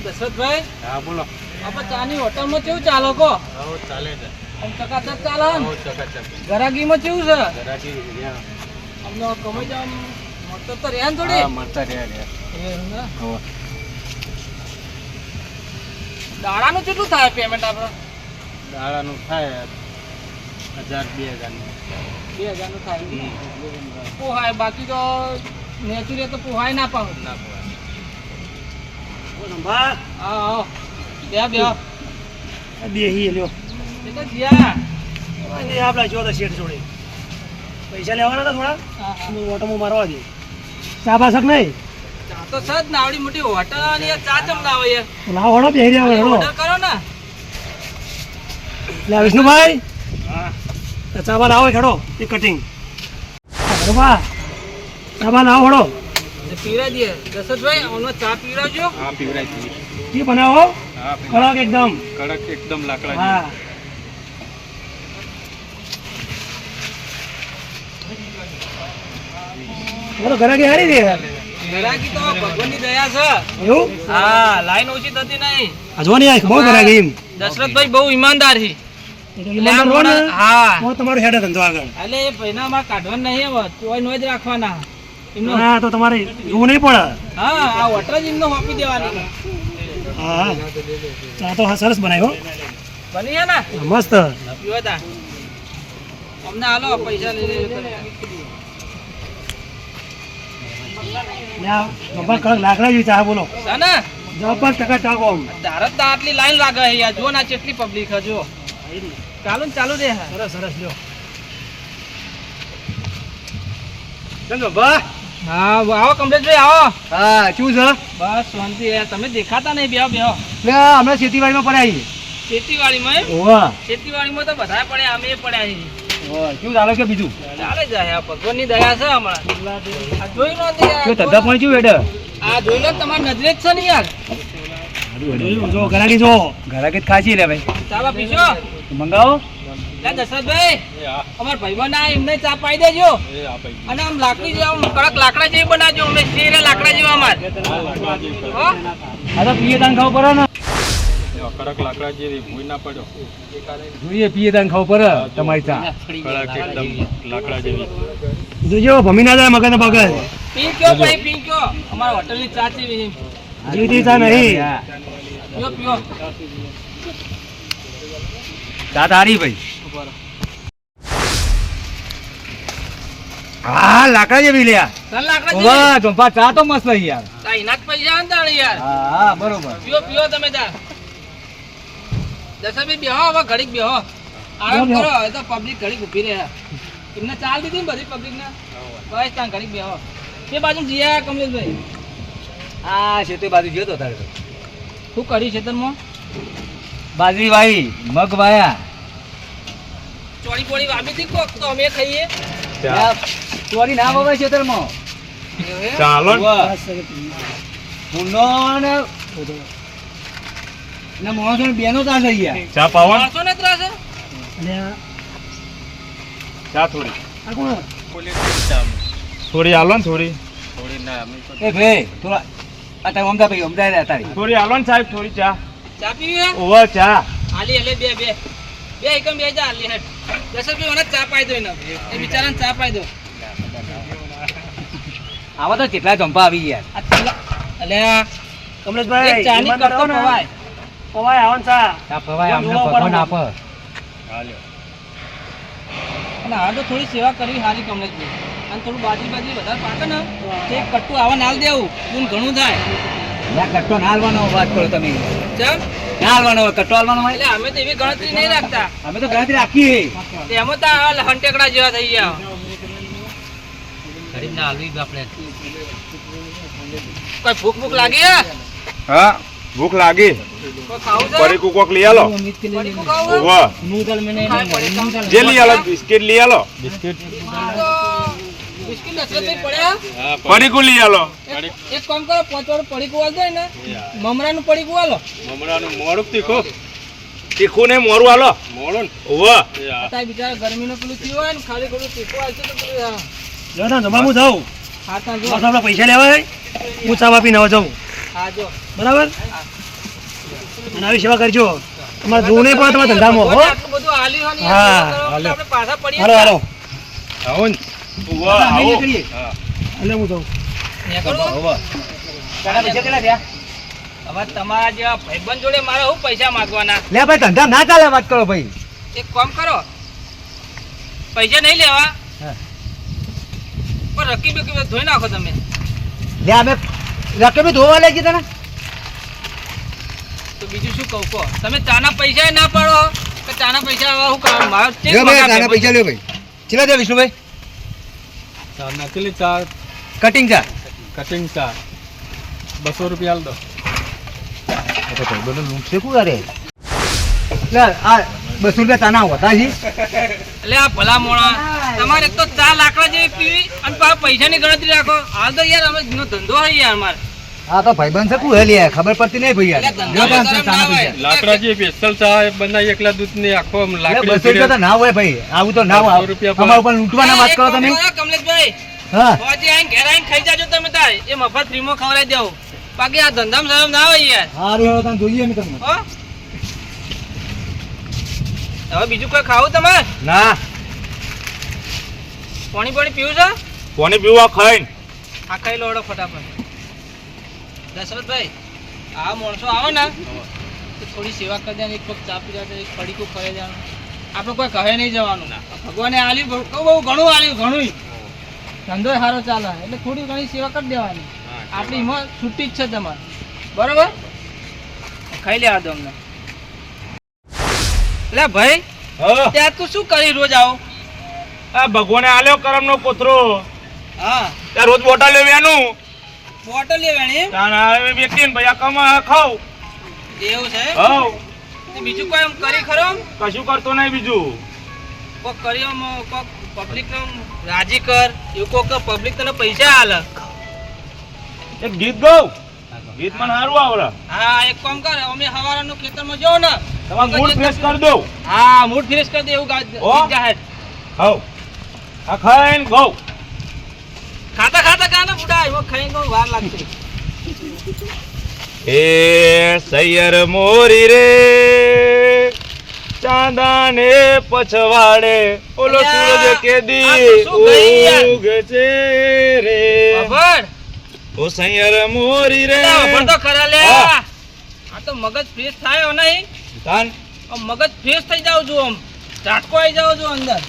દશરથભાઈ? હા બોલો. આપણે ચાની હોટલમાં કેવું ચાલો કો હો ચાલે છે. આમ ચકાચક ચાલે ને? આવો ચકાચક. ગરાગીમાં કેવું છે? રહ્યા અમને કમાઈ જાવ મળતો તો રહ્યા ને હા થોડી મળતા રહ્યા. રહ્યા હો દાડાનું કેટલું થાય પેમેન્ટ આપણે દાડાનું થાય હજાર બે હજારનું બે હજારનું થાય? પોહાય બાકી તો નેચુરિયા તો પોહાય ના પાવ ના પોહાય. હા આવો બે બે બેહી લ્યો. એ તો જ્યાં એ આપડા જો તો શેઠ જોડે. પૈસા લેવાના હતા થોડા. ઓટોમાં મારવા દે ચા પાસક નહીં? ચા તો સજ ને આવડી મોટી હોટલ અને ચા ચમ લાવો યાર? લાવો હળો બેહી રહ્યા ઓર્ડર કરો ને. લે વિષ્ણુભાઈ. હા. ચા બા લાવો ખેડો. એ કટિંગ ચાબા ચા બા લાવો એ પીવડાવી દશરથભાઈ આમાં ચા પીવડાવજો. હા પીવડાય છે બનાવો? હા કડક એકદમ. કડક એકદમ લાકડા હા. બોલો ઘરે હારી દે ગરાગી તો ભગવાનની દયા છે. એવું? હા લાઈન ઓછી થતી નહીં. આ જો નહીં બહુ ઘરે એમ. દશરથભાઈ બહુ ઈમાનદાર છે. એ ઈમાનદાર હા. તો તમારું હેડ ધંધો આગળ. એટલે એ ભાઈના માં કાઢવાના નહીં હવે. તોય નો જ રાખવાના. હા તો તમારે જોવું નહીં પડે. હા આ હોટલ જ એમનો દેવાની હા ચા તો હા સરસ બનાવ્યો. બની ગયા ને? મસ્ત. પીવો તા અમને હાલો પૈસા લઈ લેજો તમે. કડક લાકડા જેવી ચા બોલો. છે જબર ટકા ચાકો આમ. ધારત દા આટલી લાઈન લાગે છે યાર. જો ના કેટલી પબ્લિક છે જો. ચાલુ ને ચાલુ હા સરસ સરસ લ્યો. હા આવો કમલેશભાઈ આવો. હા શું છે? બસ શાંતિ તમે દેખાતા નહીં બેહો બેહો. લે હમણાં ખેતીવાડીમાં પડ્યા ખેતીવાડીમાં ઓવા ખેતીવાડીમાં તો બધા પડ્યા અમે પડ્યા છીએ. શું ચાલે કે બીજું? ચાલે જાય આ ભગવાનની દયા છે હમણાં. આ જોઈ ને યાર. પણ શું વેડે આ જોઈ લો તમારી નજરે જ છે ને યાર. જો ઘરાકી જો ઘરાકી ખાસી લે ભાઈ. ચાલો પીશો મંગાવો. દશરથભાઈ એ અમાર આ એમને ચા પાઈ દેજો. એ હા ભાઈ અને આમ લાકડી જેવા કડક લાકડા જેવી બનાવજો અમે શેરે લાકડા જેવા અમાર. હા, લાકડા જેવી હો? આ તો પીએ તાન ખાવ પડે ને. કડક લાકડા જેવી ભૂઈ ના પડ્યો જોઈએ પીએ તાન ખાવ પડે તમારી ચા. કડક એકદમ લાકડા જેવી. જોજો ભમી ના જાય મગજ પગજ પી કયો ભાઈ પી કયો અમારા હોટલની ચા છે. જીવતી ચા નહીં. પીઓ પીઓ. ચા તારી ભાઈ. હા લાકડા જેવી વાહ જંપા ચા તો મસ્ત છે યાર. તા ઇનાત પૈસા ને યાર. હા બરોબર. પીઓ પીઓ તમે તાર. દશરથભાઈ બેહો હવે ઘડીક બેહો. આરામ. કરો હવે તો પબ્લિક ઘડીક ઊભી રહે. એમને ચાલ દીધી ને બધી પબ્લિક ને? બસ ત્યાં ઘડીક બેહો. તે બાજુ જીયા કમલેશભાઈ? આ છે તે બાજુ ગયો તો તારે તો. શું કરી તનમાં બાજરી વાઈ મગ વાયા ચોળી પોળી વાવી હતી કોક તો અમે ખાઈએ. ચોરી ના ખેતરમાં એવું એમ? ચાલો. ફૂલો ને ને માણસો ને બેનો તા થઈ ગયા. ચા પાવા માણસો ને ત્રાસ છે? ચા થોડી. થોડી હાલો ને થોડી. થોડી ના એ ભાઈ થોડા આ તમે અમદા ભાઈ અમદા રહ્યા તારી. થોડી હાલો ને સાહેબ થોડી ચા. ચા પીવી હે? ઓવર ચા. હાલી હાલે બે બે. બે એકમ બે જા હાલી હેઠ. દશરથભાઈ મને ચા પાઈ દો એને. એ બિચારાને ચા પાઈ દો. આવા તો કેટલા જંપા આવી ગયા. આ પેલા અલે આ કમલેશભાઈ ચાની કરતો પવાય પવાય આવન ચા. ચા પવાય અમને જોવા ભગવાન પડે. હાલ્યો અને આ તો થોડી સેવા કરવી સારી કમલેશભાઈ. અને થોડું બાજી બાજી વધારે પાકે ને તો એક કટ્ટું આવા નાલ દેવું ઘણું થાય. ના કટ્ટો ના હાલવાનો વાત કરો તમે. ચમ? ના હાલવાનો હોય કટ્ટો હાલવાનો હોય. એટલે અમે તો એવી ગણતરી નહીં રાખતા. અમે તો ગણતરી રાખીએ. તેમાં તો હંટેકડા જેવા થઈ ગયા. ગરીબ ના હાલવી આપણે કોઈ ભૂખ ભૂખ લાગી હે? ભૂખ લાગી. પડી કોક લઈ આલો. જે લઈ આલો બિસ્કિટ લઈ આલો. બિસ્કિટ તો બિસ્કિટ દશરથભાઈ પડ્યા પડીકું લઈ આલો. એક- કામ કરો પાંચ વાળું પડીકું આલ દો ને મમરાનું પડીકું આલો મમરાનું મોડું તીખું? તીખું ને મોરું આલો. મોડું અત્યારે બિચારા ગરમીનું પેલું થયું હોય ને ખાલી ખોટું તીખું આવશે તો પેલું. જો ના જમા હું જાઉં? હા ત્યાં જો આપણે પૈસા લેવા હું ચા વાપીને હવે જાઉં. હા જો. બરાબર? અને આવી સેવા કરજો. તમારે જોવું નહીં પડે તમારા ધંધામાં હો. હાલો હાલો. આવો ને. એટલે હું પૈસા હવે તમારા જેવા ભાઈબંધ જોડે મારે શું પૈસા માંગવાના? લે ભાઈ ધંધા ના ચાલે વાત કરો ભાઈ. એક કામ કરો. પૈસા નહીં લેવા. પણ રકીબ બકીબ ધોઈ નાખો તમે. લે અમે રકમી ધોવા લઈ જતા ને તો બીજું શું કહું કહો. તમે તાના પૈસા ના પાડો કે તાના પૈસા મારો મગા લ્યો ભાઈ. ચલા દે વિષ્ણુભાઈ? ચાર નકલી ચાર કટિંગ ચા કટિંગ ચાર બસો રૂપિયા આલ દો. છે કું અરે? લે આ બસો રૂપિયા તાના હોતા છે એટલે આ ભલા મોણા. તમારે એક તો ચા લાકડા જેવી પીવી અને પૈસાની ગણતરી રાખો. હાલ તો યાર અમે ધંધો હોય યાર મારે. આ તો ભાઈબંધ છે કું હેલી ખબર પડતી નહીં ભાઈ. લાકડાજી સ્પેશિયલ સાહેબ બનાવી એકલા દૂધની આખો લાકડી બસો રૂપિયા તો ના હોય ભાઈ. આવું તો ના હોય. અમારા ઉપર લૂંટવાના વાત કરો તમે. કમલેશભાઈ હા. હોજી આઈને ઘેર આઈને ખાઈ જાજો તમે તાર. એ મફત ફ્રીમાં ખવડાવી દેવું બાકી આ ધંધામાં શરમ ના હોય યાર. સારું હવે તમે જોઈએ અમે તમને. હવે બીજું કોઈ ખાવું તમારે? ના. પાણી પાણી પીવું છે? કોને પીવા ખાઈને. આ ખાઈ લોડો ફટાફટ. દશરથભાઈ આ માણસો આવે ને તો થોડી સેવા કરી દેવાની એક કપ ચા પી જાય એક પડીકું ખવાઈ જવાનું આપણે કોઈ કહે નહીં જવાનું. ભગવાને આલ્યું બહુ બહુ ઘણું આલ્યું ઘણું ધંધો સારો ચાલે. એટલે થોડી ઘણી સેવા કરી દેવાની. આપણી એમાં છૂટી જ છે તમારે. બરોબર? ખાઈ લેવા દો અમને. એટલે ભાઈ ત્યાં તું શું કરી રોજ આવો? આ ભગવાને આલ્યો કરમનો કૂતરો. હા. ત્યાં રોજ બોટા લેવાનું બોટલ લેવાની આવે વ્યક્તિ ને ભૈયા કમા ખાવ એવું છે? હાવ બીજું કોઈ એમ કરી ખરો કશું કરતો નહીં બીજું. કોક કરી એમ કોક પબ્લિક રાજી કર. એવું કોક પબ્લિક તને પૈસા આલે. એક ગીત ગાવ ગીત મને સારું આવડે. હા એક કામ કર અમે હવારાનું ખેતરમાં જો ને. તમાર મૂડ ફ્રેશ કરી દઉં. હા મૂડ ફ્રેશ કરી દે એવું ગીત જાહેર. હાવ આ ખાઈને ગૌ ખાતા ખાતા ગાના બુડા બહુ વાર લાગશે. એ સૈયર મોરી રે ચાંદા ને પછવાડે ઓલો સૂરજ કેદી? ઉગે છે રે. ઓ સૈયર મોરી રે. ખબર તો ખરા લે આ તો મગજ ફ્રેશ થાય હો નહીં? તાન. મગજ ફ્રેશ થઈ જાવ છું આમ. ઝાટકો આવી જાવ છું અંદર.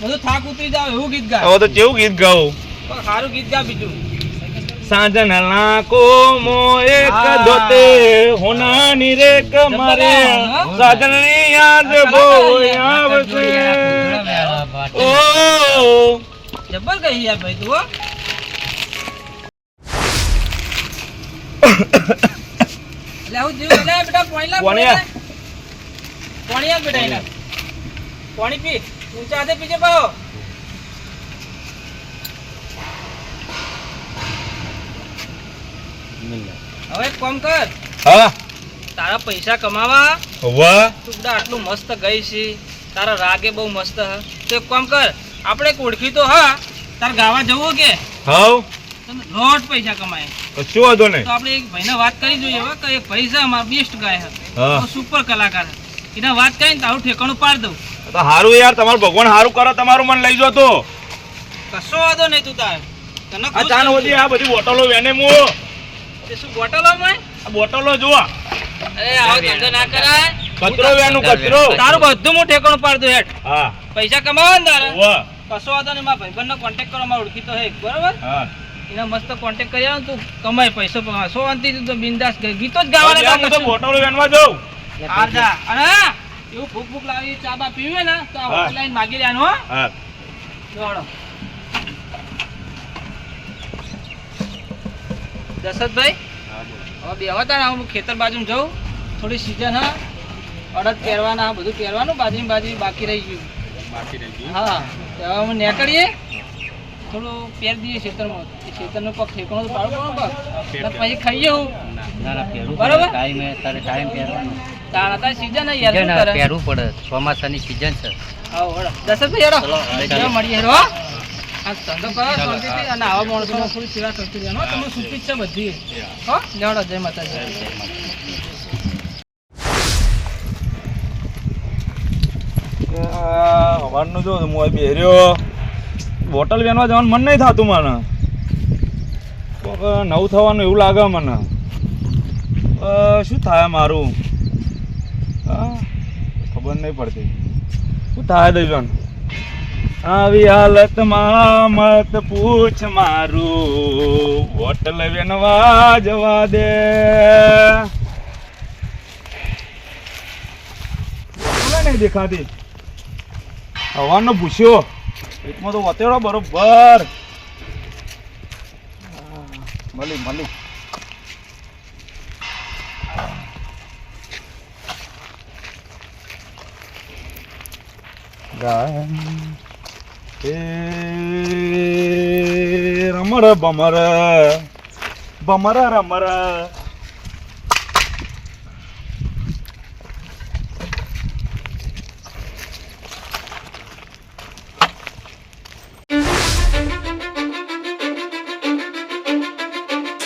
બધું થાક ઉતરી જાવ એવું ગીત ગાવ તો કેવું ગીત ગાવું? સારું ગીત ગા બીજું. સાજન લાકો મો એક દોતે હોના ની રે કમારે સાજનની યાદ બો આવશે. ઓ જબ્બર કહી યાર ભાઈ તું હો. એટલે આવું જેવું એટલે બેટા પાણી લાવ પાણી આ. બેટા પાણી પી. ઊંચા હાથે પીજે પાઓ હવે કોમ કર. હા? તારા પૈસા કમાવા. વાહ તું આટલું મસ્ત ગઈ છે. તારા રાગે બહુ મસ્ત હ. તો એક કામ કર. આપણે કોડખી તો હા. તાર ગાવા જવું કે? હાવ રોટ પૈસા કમાય. કશું વાંધો નહીં. તો આપણે એક ભાઈને વાત કરી જોઈએ હવે કે એક ભાઈ છે અમારા બેસ્ટ ગાય હે. સુપર કલાકાર એના વાત કરીને તારું ઠેકાણું પાડ દઉં. તો હારું યાર તમારું ભગવાન હારું કરો તમારું મન લઈ જો તો. કશો વાંધો નહીં તું તાર. તને આ ચાન હોતી આ બધી બોટલો વેને મો તે શું બોટલો માં આ બોટલો જોવા અરે આવો ધંધો ના કરાય. કચરો. વેનું કચરો તારું બધું હું ઠેકાણું પાડ દઉં હેઠ. હા. પૈસા કમાવો ને તારે. કશો વાંધો નહીં મારા ભાઈબંધનો કોન્ટેક્ટ કરો મારે ઓળખીતો હે બરોબર? હા. એના મસ્ત કોન્ટેક્ટ કરી આવ તું. કમાય પૈસો કમાય. સો અંતિ તું તો બિંદાસ ગીતો જ ગાવાના તો બોટલો વેનવા જાઉં. આ જા. અને એવું ભૂખ ભૂખ લાવી ચા બા પીવે ને તો આ હા. હોટલ લાઈન માગી લેવાનું હો. હા. દોડો. દશરથભાઈ? હવે બે હતા હું ખેતર બાજુ જાઉં. થોડી સિઝન હા. અડદ પહેરવાના બધું પહેરવાનું બાજરી બાજરી બાકી રહી ગયું. બાકી રહી ગયું? હા. હવે અમે નીકળીએ. થોડું પહેર દઈએ ખેતરમાં. ખેતરનો પગ ઠેકણો તો પાડો પડે પગ? પછી ખાઈએ હું. બરોબર? તાણ હતા સિઝન યાર શું કરે? પહેરવું પડે. ચોમાસાની સિઝન છે. આવો વળો. દશરથભાઈ હેડો. મળીએ હો. આ ધંધો કરો શાંતિથી અને બેર્યો બોટલ વેનવા જવાનું મન નહીં થતું મને. નવું થવાનું એવું લાગે મને. શું થાય મારું? ખબર નહીં પડતી. શું થાય દઈ દઈજન? આવી હાલતમાં મત પૂછ મારું. હોટલ વેનવા જવા દે. નહીં દેખાતી. હવાનો ભૂસ્યો એકમાં તો વતેડો બરોબર. મળી મળી ગાય.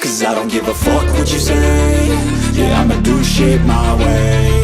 Cause I don't give a fuck what you say. Yeah, I'ma do shit my way